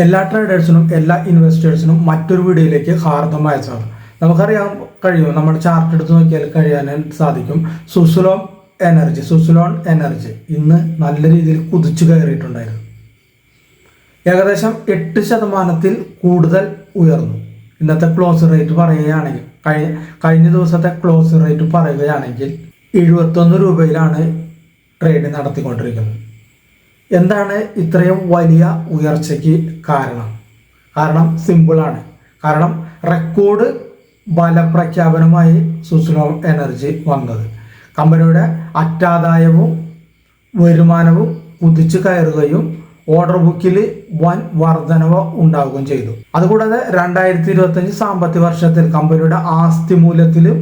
എല്ലാ ട്രേഡേഴ്സിനും എല്ലാ ഇൻവെസ്റ്റേഴ്സിനും മറ്റൊരു വീഡിയോയിലേക്ക് ഹാർദമായ സ്വാഗതം നമുക്കറിയാൻ കഴിയും. നമ്മുടെ ചാർട്ട് എടുത്ത് നോക്കിയാൽ കഴിയാൻ സാധിക്കും. സുസുലോൺ എനർജി സുസുലോൺ എനർജി ഇന്ന് നല്ല രീതിയിൽ കുതിച്ചു കയറിയിട്ടുണ്ടായിരുന്നു. ഏകദേശം എട്ട് ശതമാനത്തിൽ കൂടുതൽ ഉയർന്നു. ഇന്നത്തെ ക്ലോസ് റേറ്റ് പറയുകയാണെങ്കിൽ കഴിഞ്ഞ കഴിഞ്ഞ ദിവസത്തെ ക്ലോസ് റേറ്റ് പറയുകയാണെങ്കിൽ എഴുപത്തൊന്ന് രൂപയിലാണ് ട്രേഡ് നടത്തിക്കൊണ്ടിരിക്കുന്നത്. എന്താണ് ഇത്രയും വലിയ ഉയർച്ചയ്ക്ക് കാരണം? കാരണം സിമ്പിളാണ് കാരണം റെക്കോർഡ് ബലപ്രഖ്യാപനമായി സുസ്ലോ എനർജി വന്നത്. കമ്പനിയുടെ അറ്റാദായവും വരുമാനവും കുതിച്ചു കയറുകയും ഓർഡർ ബുക്കിൽ വൻ വർധനവ് ഉണ്ടാവുകയും ചെയ്തു. അതുകൂടാതെ രണ്ടായിരത്തി ഇരുപത്തഞ്ച് സാമ്പത്തിക വർഷത്തിൽ കമ്പനിയുടെ ആസ്തി മൂല്യത്തിലും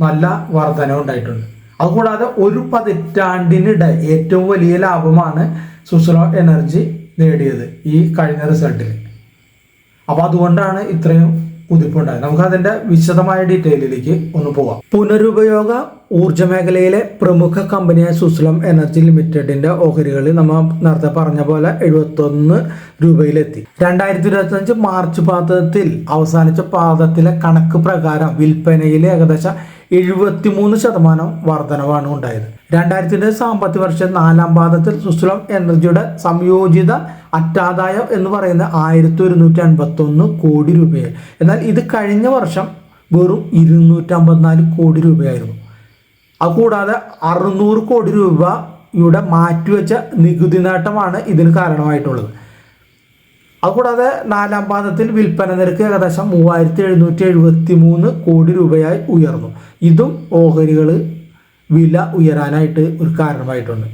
നല്ല വർധന ഉണ്ടായിട്ടുണ്ട്. അതുകൂടാതെ ഒരു പതിറ്റാണ്ടിനിടെ ഏറ്റവും വലിയ ലാഭമാണ് സുസ്രോ എനർജി നേടിയത് ഈ കഴിഞ്ഞ റിസൾട്ടിൽ അപ്പോൾ അതുകൊണ്ടാണ് ഇത്രയും കുതിപ്പുണ്ടായത് നമുക്ക് അതിന്റെ വിശദമായ ഡീറ്റെയിലിലേക്ക് ഒന്ന് പോവാം. പുനരുപയോഗ ഊർജ മേഖലയിലെ പ്രമുഖ കമ്പനിയായ സുസ്ലം എനർജി ലിമിറ്റഡിന്റെ ഓഹരികൾ നമ്മൾ നേരത്തെ പറഞ്ഞ പോലെ എഴുപത്തൊന്ന് രൂപയിലെത്തി. രണ്ടായിരത്തി ഇരുപത്തി അഞ്ച് മാർച്ച് പാദത്തിൽ അവസാനിച്ച പാദത്തിലെ കണക്ക് പ്രകാരം വിൽപ്പനയിൽ ഏകദേശം എഴുപത്തിമൂന്ന് ശതമാനം വർധനവാണ് ഉണ്ടായത്. രണ്ടായിരത്തിന്റെ സാമ്പത്തിക വർഷം നാലാം പാദത്തിൽ സുസ്ലം എനർജിയുടെ സംയോജിത അറ്റാദായം എന്ന് പറയുന്ന ആയിരത്തി ഒരുന്നൂറ്റി അൻപത്തി ഒന്ന് കോടി രൂപയായി. എന്നാൽ ഇത് കഴിഞ്ഞ വർഷം വെറും ഇരുന്നൂറ്റി അമ്പത്തിനാല് കോടി രൂപയായിരുന്നു. അതുകൂടാതെ അറുന്നൂറ് കോടി രൂപയുടെ മാറ്റിവെച്ച നികുതി നേട്ടമാണ് ഇതിന് കാരണമായിട്ടുള്ളത്. അതുകൂടാതെ നാലാം പാദത്തിൽ വിൽപ്പന നിരക്ക് ഏകദേശം മൂവായിരത്തി എഴുന്നൂറ്റി എഴുപത്തി മൂന്ന് കോടി രൂപയായി ഉയർന്നു. ഇതും ഓഹരികൾ വില ഉയരാനായിട്ട് ഒരു കാരണമായിട്ടുണ്ട്.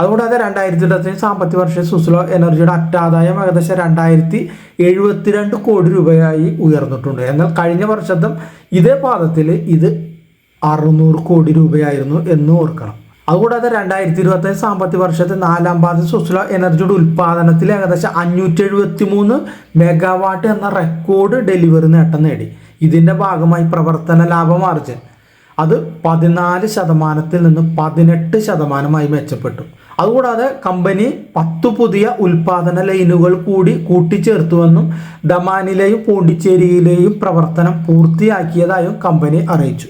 അതുകൂടാതെ രണ്ടായിരത്തി ഇരുപത്തഞ്ച് സാമ്പത്തിക വർഷം സുസ്ലോ എനർജിയുടെ അറ്റാദായം ഏകദേശം രണ്ടായിരത്തി എഴുപത്തിരണ്ട് കോടി രൂപയായി ഉയർന്നിട്ടുണ്ട്. എന്നാൽ കഴിഞ്ഞ വർഷത്തും ഇതേ പാദത്തിൽ ഇത് അറുന്നൂറ് കോടി രൂപയായിരുന്നു എന്ന് ഓർക്കണം. അതുകൂടാതെ രണ്ടായിരത്തി ഇരുപത്തഞ്ച് സാമ്പത്തിക വർഷത്തെ നാലാം പാദ സുസ്ല എനർജിയുടെ ഉൽപ്പാദനത്തിൽ ഏകദേശം അഞ്ഞൂറ്റി എഴുപത്തി മൂന്ന് മെഗാവാട്ട് എന്ന റെക്കോർഡ് ഡെലിവറി നേട്ടം നേടി. ഇതിന്റെ ഭാഗമായി പ്രവർത്തന ലാഭമാർജൻ അത് പതിനാല് ശതമാനത്തിൽ നിന്ന് പതിനെട്ട് ശതമാനമായി മെച്ചപ്പെട്ടു. അതുകൂടാതെ കമ്പനി പത്തു പുതിയ ഉൽപാദന ലൈനുകൾ കൂടി കൂട്ടിച്ചേർത്തുവെന്നും ദമാനിലെയും പോണ്ടിച്ചേരിയിലെയും പ്രവർത്തനം പൂർത്തിയാക്കിയതായും കമ്പനി അറിയിച്ചു.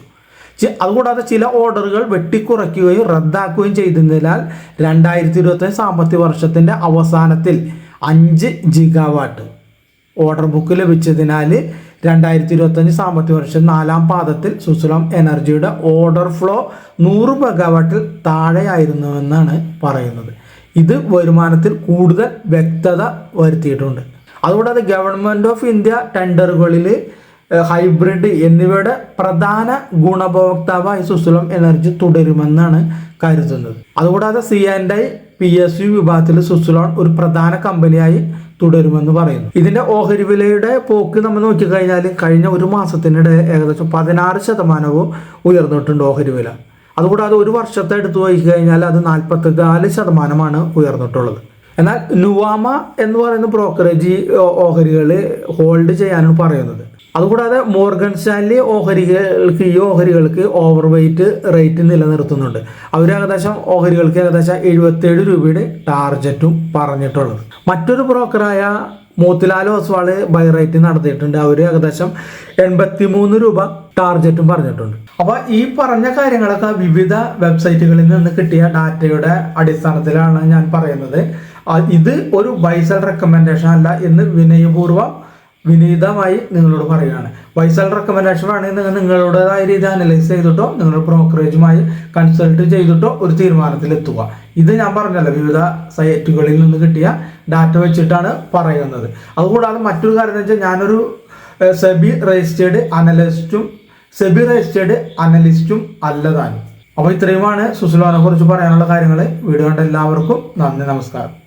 അതുകൂടാതെ ചില ഓർഡറുകൾ വെട്ടിക്കുറയ്ക്കുകയും റദ്ദാക്കുകയും ചെയ്തതിനാൽ രണ്ടായിരത്തി ഇരുപത്തഞ്ച് സാമ്പത്തിക വർഷത്തിന്റെ അവസാനത്തിൽ അഞ്ച് ജിഗാവാട്ട് ഓർഡർ ബുക്ക് ലഭിച്ചതിനാൽ രണ്ടായിരത്തി ഇരുപത്തഞ്ച് സാമ്പത്തിക വർഷം നാലാം പാദത്തിൽ സുസുലം എനർജിയുടെ ഓർഡർ ഫ്ലോ നൂറ് മെഗാവാട്ടിൽ താഴെയായിരുന്നുവെന്നാണ് പറയുന്നത്. ഇത് വരുമാനത്തിൽ കൂടുതൽ വ്യക്തത വരുത്തിയിട്ടുണ്ട്. അതുകൂടാതെ ഗവൺമെന്റ് ഓഫ് ഇന്ത്യ ടെൻഡറുകളിൽ ഹൈബ്രിഡ് എന്നിവയുടെ പ്രധാന ഗുണഭോക്താവായി സുസുലം എനർജി തുടരുമെന്നാണ് കരുതുന്നത്. അതുകൂടാതെ C and I P S U വിഭാഗത്തിൽ സുസുലോൺ ഒരു പ്രധാന കമ്പനിയായി തുടരുമെന്ന് പറയുന്നു. ഇതിന്റെ ഓഹരി വിലയുടെ പോക്ക് നമ്മൾ നോക്കിക്കഴിഞ്ഞാൽ കഴിഞ്ഞ ഒരു മാസത്തിനിടെ ഏകദേശം പതിനാറ് ശതമാനവും ഉയർന്നിട്ടുണ്ട് ഓഹരി വില. അതുകൂടാതെ ഒരു വർഷത്തെ എടുത്തു നോക്കിക്കഴിഞ്ഞാൽ അത് നാൽപ്പത്തി നാല് ശതമാനമാണ് ഉയർന്നിട്ടുള്ളത്. എന്നാൽ നുവാമ എന്ന് പറയുന്ന ബ്രോക്കറേജ് ഓഹരികൾ ഹോൾഡ് ചെയ്യാനാണ് പറയുന്നത്. അതുകൂടാതെ മോർഗൻ സ്റ്റാൻലി ഓഹരികൾക്ക് ഈ ഓഹരികൾക്ക് ഓവർ വെയ്റ്റ് റേറ്റ് നിലനിർത്തുന്നുണ്ട്. അവർ ഏകദേശം ഓഹരികൾക്ക് ഏകദേശം എഴുപത്തേഴ് രൂപയുടെ ടാർജറ്റും പറഞ്ഞിട്ടുള്ളത്. മറ്റൊരു ബ്രോക്കറായ മോത്തിലാൽ ഓസ്വാൾ ബൈ റേറ്റ് നടത്തിയിട്ടുണ്ട്. അവർ ഏകദേശം എൺപത്തി മൂന്ന് രൂപ ടാർജറ്റും പറഞ്ഞിട്ടുണ്ട്. അപ്പോൾ ഈ പറഞ്ഞ കാര്യങ്ങളൊക്കെ വിവിധ വെബ്സൈറ്റുകളിൽ നിന്ന് കിട്ടിയ ഡാറ്റയുടെ അടിസ്ഥാനത്തിലാണ് ഞാൻ പറയുന്നത്. ഇത് ഒരു ബൈസൽ റെക്കമെൻഡേഷൻ അല്ല എന്ന് വിനയപൂർവം വിനീതമായി നിങ്ങളോട് പറയുകയാണ്. വൈസൽ റെക്കമെൻഡേഷൻ വേണമെങ്കിൽ നിങ്ങൾ നിങ്ങളുടേതായ രീതി അനലൈസ് ചെയ്തിട്ടോ നിങ്ങൾ ബ്രോക്കറേജുമായി കൺസൾട്ട് ചെയ്തിട്ടോ ഒരു തീരുമാനത്തിലെത്തുക. ഇത് ഞാൻ പറഞ്ഞല്ലോ വിവിധ സൈറ്റുകളിൽ നിന്ന് കിട്ടിയ ഡാറ്റ വെച്ചിട്ടാണ് പറയുന്നത്. അതുകൂടാതെ മറ്റൊരു കാര്യം എന്ന് വെച്ചാൽ ഞാനൊരു സെബി രജിസ്റ്റേഡ് അനലിസ്റ്റും സെബി രജിസ്റ്റേഡ് അനലിസ്റ്റും അല്ലതാണ് അപ്പോൾ ഇത്രയുമാണ് സുസുലോനെ കുറിച്ച് പറയാനുള്ള കാര്യങ്ങൾ വീഡിയോ കണ്ട എല്ലാവർക്കും നന്ദി നമസ്കാരം.